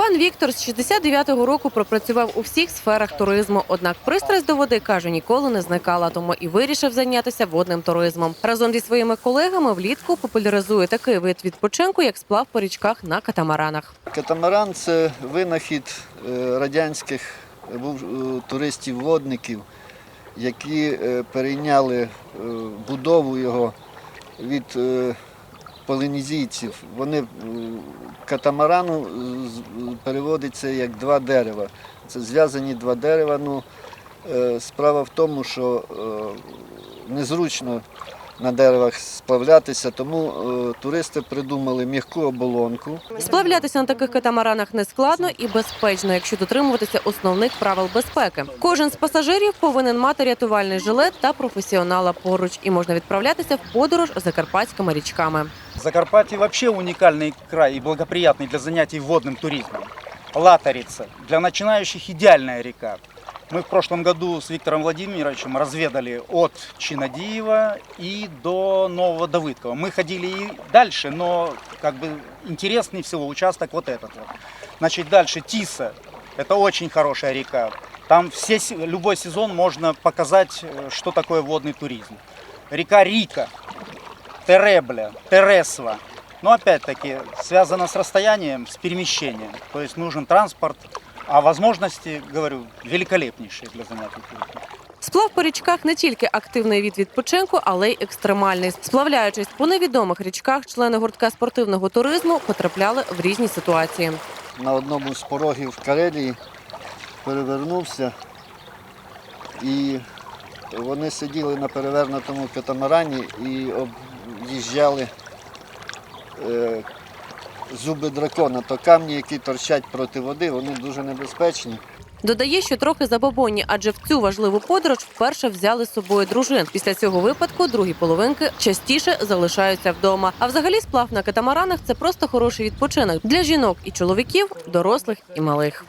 Пан Віктор з 69-го року пропрацював у всіх сферах туризму. Однак пристрасть до води каже ніколи не зникала, тому і вирішив зайнятися водним туризмом. Разом зі своїми колегами влітку популяризує такий вид відпочинку, як сплав по річках на катамаранах. Катамаран це винахід е, радянських е, е, туристів-водників, які перейняли будову його від полінезійців. Вони е, катамарану е, переводиться як два дерева. Це зв'язані два дерева. Ну, е, справа в тому, що незручно на деревах сплавлятися, тому е, туристи придумали м'яку оболонку. Сплавлятися на таких катамаранах не складно і безпечно, якщо дотримуватися основних правил безпеки. Кожен з пасажирів повинен мати рятувальний жилет та професіонала поруч, і можна відправлятися в подорож закарпатськими річками. Закарпатье вообще уникальный край и благоприятный для занятий водным туризмом. Латорица. Для начинающих идеальная река. Мы в прошлом году с Виктором Владимировичем разведали от Чинадиева и до Нового Давыдкова. Мы ходили и дальше, но как бы интереснее всего участок вот этот вот. Значит, дальше Тиса. Это очень хорошая река. Там все, се- любой сезон можно показать, э, что такое водный туризм. Река Рика. Теребля, Тересва. Но опять-таки связано с расстоянием, с перемещением. То есть нужен транспорт, а возможности, говорю, великолепнейшие для занятий туризмом. Сплав по річках не тільки активний від відпочинку, але й екстремальний. Сплавляючись по невідомих річках, члени гуртка спортивного туризму потрапляли в різні ситуації. на одному з порогів Карелії перевернувся і вони сиділи на перевернутому катамарані і об'їжджали е, зуби дракона. То камні, які торчать проти води, вони дуже небезпечні. Додає, що трохи забобонні, адже в цю важливу подорож вперше взяли з собою дружин. Після цього випадку другі половинки частіше залишаються вдома. А взагалі сплав на катамаранах це просто хороший відпочинок для жінок і чоловіків, дорослих і малих.